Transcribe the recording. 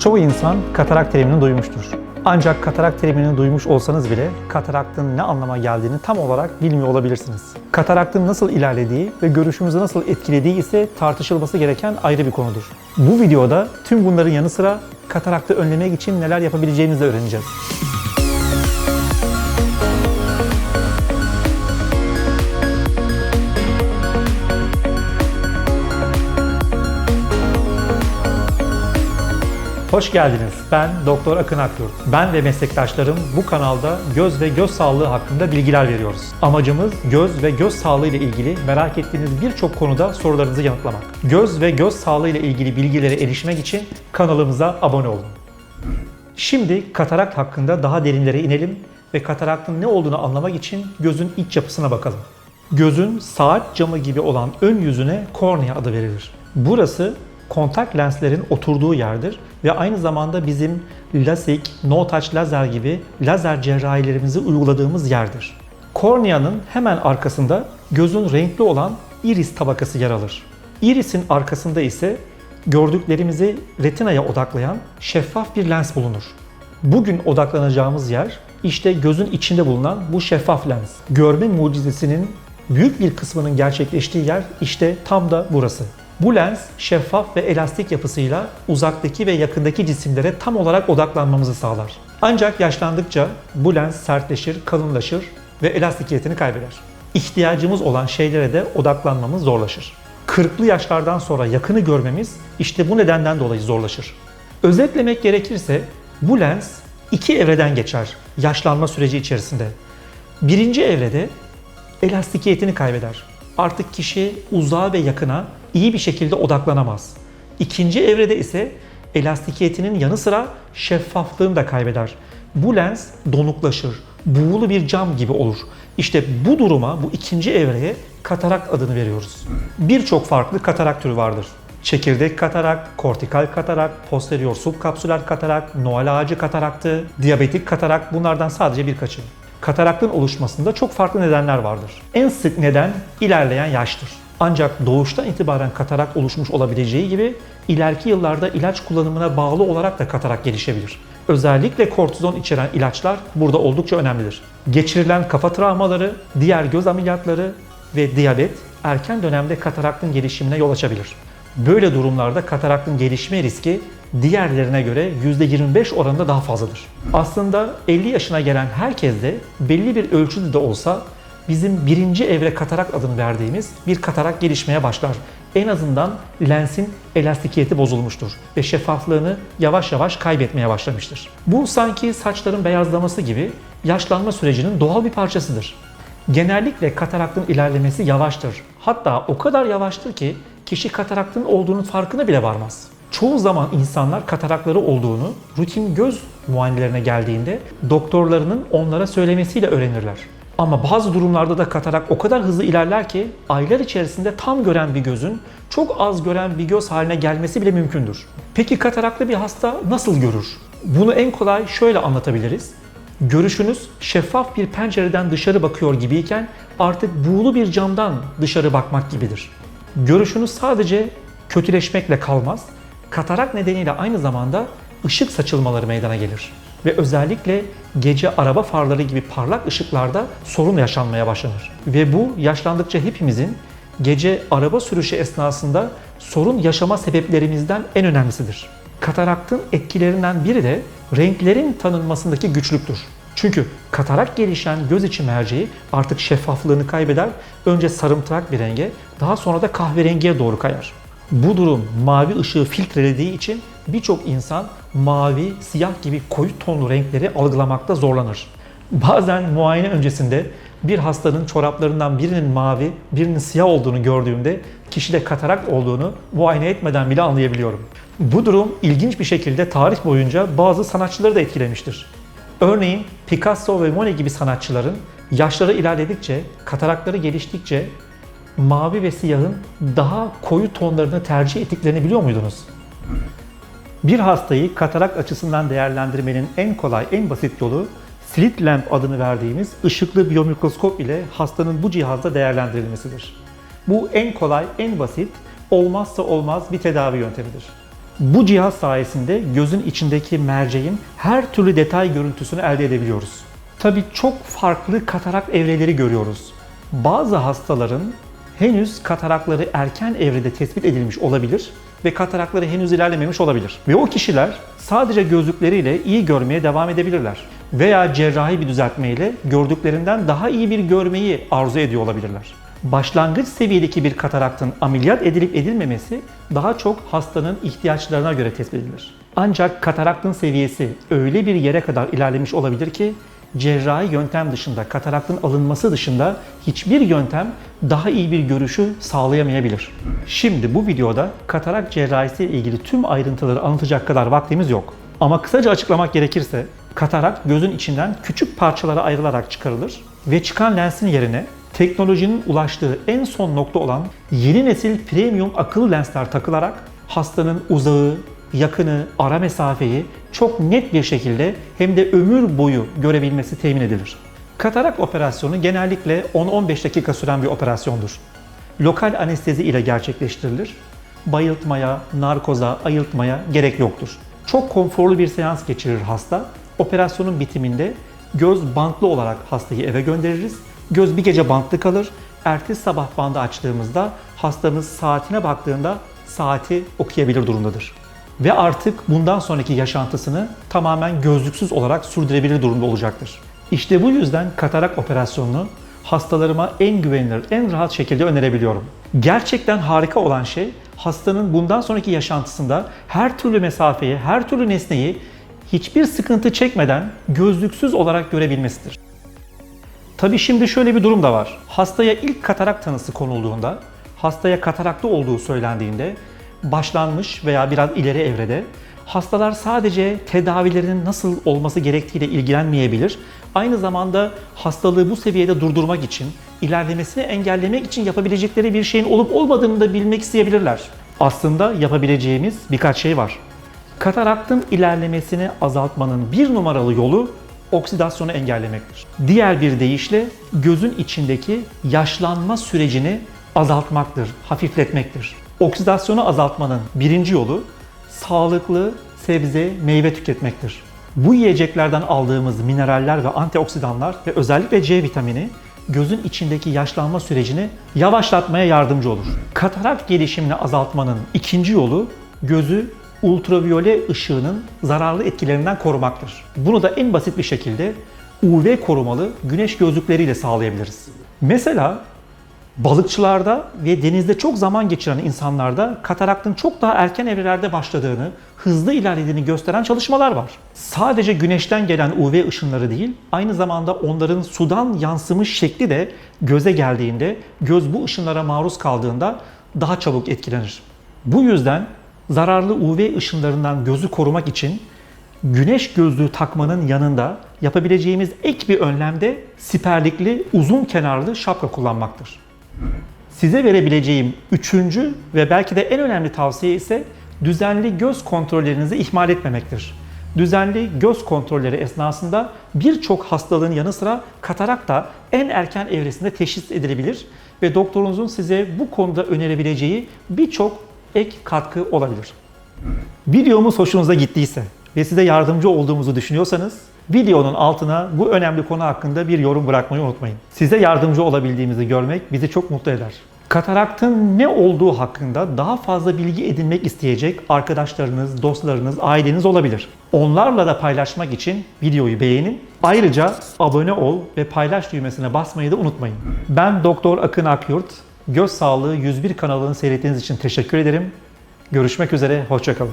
Çoğu insan katarak terimini duymuştur. Ancak katarak terimini duymuş olsanız bile kataraktın ne anlama geldiğini tam olarak bilmiyor olabilirsiniz. Kataraktın nasıl ilerlediği ve görüşümüzü nasıl etkilediği ise tartışılması gereken ayrı bir konudur. Bu videoda tüm bunların yanı sıra kataraktı önlemek için neler yapabileceğimizi öğreneceğiz. Hoş geldiniz. Ben Doktor Akın Akyurt. Ben ve meslektaşlarım bu kanalda göz ve göz sağlığı hakkında bilgiler veriyoruz. Amacımız göz ve göz sağlığı ile ilgili merak ettiğiniz birçok konuda sorularınızı yanıtlamak. Göz ve göz sağlığı ile ilgili bilgilere erişmek için kanalımıza abone olun. Şimdi katarakt hakkında daha derinlere inelim ve kataraktın ne olduğunu anlamak için gözün iç yapısına bakalım. Gözün saat camı gibi olan ön yüzüne kornea adı verilir. Burası kontak lenslerin oturduğu yerdir ve aynı zamanda bizim lasik, no touch lazer gibi lazer cerrahilerimizi uyguladığımız yerdir. Korneanın hemen arkasında gözün renkli olan iris tabakası yer alır. Irisin arkasında ise gördüklerimizi retinaya odaklayan şeffaf bir lens bulunur. Bugün odaklanacağımız yer işte gözün içinde bulunan bu şeffaf lens. Görme mucizesinin büyük bir kısmının gerçekleştiği yer işte tam da burası. Bu lens şeffaf ve elastik yapısıyla uzaktaki ve yakındaki cisimlere tam olarak odaklanmamızı sağlar. Ancak yaşlandıkça bu lens sertleşir, kalınlaşır ve elastikiyetini kaybeder. İhtiyacımız olan şeylere de odaklanmamız zorlaşır. 40'lı yaşlardan sonra yakını görmemiz işte bu nedenden dolayı zorlaşır. Özetlemek gerekirse bu lens iki evreden geçer yaşlanma süreci içerisinde. Birinci evrede elastikiyetini kaybeder. Artık kişi uzağa ve yakına iyi bir şekilde odaklanamaz. İkinci evrede ise elastikiyetinin yanı sıra şeffaflığını da kaybeder. Bu lens donuklaşır, buğulu bir cam gibi olur. İşte bu duruma, bu ikinci evreye katarak adını veriyoruz. Birçok farklı katarak türü vardır. Çekirdek katarak, kortikal katarak, posterior subkapsüler katarak, Noel ağacı kataraktı, diyabetik katarak bunlardan sadece birkaçı. Kataraktın oluşmasında çok farklı nedenler vardır. En sık neden ilerleyen yaştır. Ancak doğuştan itibaren katarak oluşmuş olabileceği gibi ileriki yıllarda ilaç kullanımına bağlı olarak da katarak gelişebilir. Özellikle kortizon içeren ilaçlar burada oldukça önemlidir. Geçirilen kafa travmaları, diğer göz ameliyatları ve diyabet erken dönemde kataraktın gelişimine yol açabilir. Böyle durumlarda kataraktın gelişme riski diğerlerine göre %25 oranında daha fazladır. Aslında 50 yaşına gelen herkes de belli bir ölçüde de olsa bizim birinci evre katarak adını verdiğimiz bir katarak gelişmeye başlar. En azından lensin elastikiyeti bozulmuştur ve şeffaflığını yavaş yavaş kaybetmeye başlamıştır. Bu sanki saçların beyazlaması gibi yaşlanma sürecinin doğal bir parçasıdır. Genellikle kataraktın ilerlemesi yavaştır. Hatta o kadar yavaştır ki kişi kataraktın olduğunun farkına bile varmaz. Çoğu zaman insanlar katarakları olduğunu rutin göz muayenelerine geldiğinde doktorlarının onlara söylemesiyle öğrenirler. Ama bazı durumlarda da katarak o kadar hızlı ilerler ki aylar içerisinde tam gören bir gözün çok az gören bir göz haline gelmesi bile mümkündür. Peki kataraklı bir hasta nasıl görür? Bunu en kolay şöyle anlatabiliriz. Görüşünüz şeffaf bir pencereden dışarı bakıyor gibiyken artık buğulu bir camdan dışarı bakmak gibidir. Görüşünüz sadece kötüleşmekle kalmaz, katarak nedeniyle aynı zamanda ışık saçılmaları meydana gelir. Ve özellikle gece araba farları gibi parlak ışıklarda sorun yaşanmaya başlanır. Ve bu yaşlandıkça hepimizin gece araba sürüşü esnasında sorun yaşama sebeplerimizden en önemlisidir. Kataraktın etkilerinden biri de renklerin tanınmasındaki güçlüktür. Çünkü katarak gelişen göz içi merceği artık şeffaflığını kaybeder. Önce sarımtırak bir renge, daha sonra da kahverengiye doğru kayar. Bu durum mavi ışığı filtrelediği için birçok insan mavi, siyah gibi koyu tonlu renkleri algılamakta zorlanır. Bazen muayene öncesinde bir hastanın çoraplarından birinin mavi, birinin siyah olduğunu gördüğümde kişide katarak olduğunu muayene etmeden bile anlayabiliyorum. Bu durum ilginç bir şekilde tarih boyunca bazı sanatçıları da etkilemiştir. Örneğin Picasso ve Monet gibi sanatçıların yaşları ilerledikçe, katarakları geliştikçe mavi ve siyahın daha koyu tonlarını tercih ettiklerini biliyor muydunuz? Bir hastayı katarak açısından değerlendirmenin en kolay, en basit yolu slit lamp adını verdiğimiz ışıklı biyomikroskop ile hastanın bu cihazda değerlendirilmesidir. Bu en kolay, en basit, olmazsa olmaz bir tedavi yöntemidir. Bu cihaz sayesinde gözün içindeki merceğin her türlü detay görüntüsünü elde edebiliyoruz. Tabii çok farklı katarak evreleri görüyoruz. Bazı hastaların henüz katarakları erken evrede tespit edilmiş olabilir ve katarakları henüz ilerlememiş olabilir. Ve o kişiler sadece gözlükleriyle iyi görmeye devam edebilirler. Veya cerrahi bir düzeltmeyle gördüklerinden daha iyi bir görmeyi arzu ediyor olabilirler. Başlangıç seviyedeki bir kataraktın ameliyat edilip edilmemesi daha çok hastanın ihtiyaçlarına göre tespit edilir. Ancak kataraktın seviyesi öyle bir yere kadar ilerlemiş olabilir ki cerrahi yöntem dışında, kataraktın alınması dışında hiçbir yöntem daha iyi bir görüşü sağlayamayabilir. Şimdi bu videoda katarak cerrahisi ile ilgili tüm ayrıntıları anlatacak kadar vaktimiz yok. Ama kısaca açıklamak gerekirse katarak gözün içinden küçük parçalara ayrılarak çıkarılır ve çıkan lensin yerine teknolojinin ulaştığı en son nokta olan yeni nesil premium akıllı lensler takılarak hastanın uzağı, yakını, ara mesafeyi çok net bir şekilde hem de ömür boyu görebilmesi temin edilir. Katarak operasyonu genellikle 10-15 dakika süren bir operasyondur. Lokal anestezi ile gerçekleştirilir. Bayıltmaya, narkoza, ayıltmaya gerek yoktur. Çok konforlu bir seans geçirir hasta. Operasyonun bitiminde göz bantlı olarak hastayı eve göndeririz. Göz bir gece bantlı kalır. Ertesi sabah bandı açtığımızda hastamız saatine baktığında saati okuyabilir durumdadır ve artık bundan sonraki yaşantısını tamamen gözlüksüz olarak sürdürebilir durumda olacaktır. İşte bu yüzden katarak operasyonunu hastalarıma en güvenilir, en rahat şekilde önerebiliyorum. Gerçekten harika olan şey hastanın bundan sonraki yaşantısında her türlü mesafeyi, her türlü nesneyi hiçbir sıkıntı çekmeden gözlüksüz olarak görebilmesidir. Tabi şimdi şöyle bir durum da var. Hastaya ilk katarak tanısı konulduğunda, hastaya katarakta olduğu söylendiğinde başlanmış veya biraz ileri evrede hastalar sadece tedavilerinin nasıl olması gerektiğiyle ilgilenmeyebilir. Aynı zamanda hastalığı bu seviyede durdurmak için, ilerlemesini engellemek için yapabilecekleri bir şeyin olup olmadığını da bilmek isteyebilirler. Aslında yapabileceğimiz birkaç şey var. Kataraktın ilerlemesini azaltmanın bir numaralı yolu oksidasyonu engellemektir. Diğer bir deyişle gözün içindeki yaşlanma sürecini azaltmaktır, hafifletmektir. Oksidasyonu azaltmanın birinci yolu sağlıklı sebze, meyve tüketmektir. Bu yiyeceklerden aldığımız mineraller ve antioksidanlar ve özellikle C vitamini gözün içindeki yaşlanma sürecini yavaşlatmaya yardımcı olur. Katarak gelişimini azaltmanın ikinci yolu gözü ultraviyole ışığının zararlı etkilerinden korumaktır. Bunu da en basit bir şekilde UV korumalı güneş gözlükleriyle sağlayabiliriz. Mesela Balıkçılarda ve denizde çok zaman geçiren insanlarda kataraktın çok daha erken evrelerde başladığını, hızlı ilerlediğini gösteren çalışmalar var. Sadece güneşten gelen UV ışınları değil, aynı zamanda onların sudan yansımış şekli de göze geldiğinde, göz bu ışınlara maruz kaldığında daha çabuk etkilenir. Bu yüzden zararlı UV ışınlarından gözü korumak için güneş gözlüğü takmanın yanında yapabileceğimiz ek bir önlem de siperlikli uzun kenarlı şapka kullanmaktır. Size verebileceğim üçüncü ve belki de en önemli tavsiye ise düzenli göz kontrollerinizi ihmal etmemektir. Düzenli göz kontrolleri esnasında birçok hastalığın yanı sıra katarak da en erken evresinde teşhis edilebilir ve doktorunuzun size bu konuda önerebileceği birçok ek katkı olabilir. Videomuz hoşunuza gittiyse ve size yardımcı olduğumuzu düşünüyorsanız videonun altına bu önemli konu hakkında bir yorum bırakmayı unutmayın. Size yardımcı olabildiğimizi görmek bizi çok mutlu eder. Kataraktın ne olduğu hakkında daha fazla bilgi edinmek isteyecek arkadaşlarınız, dostlarınız, aileniz olabilir. Onlarla da paylaşmak için videoyu beğenin. Ayrıca abone ol ve paylaş düğmesine basmayı da unutmayın. Ben Doktor Akın Akyurt. Göz Sağlığı 101 kanalını seyrettiğiniz için teşekkür ederim. Görüşmek üzere, hoşçakalın.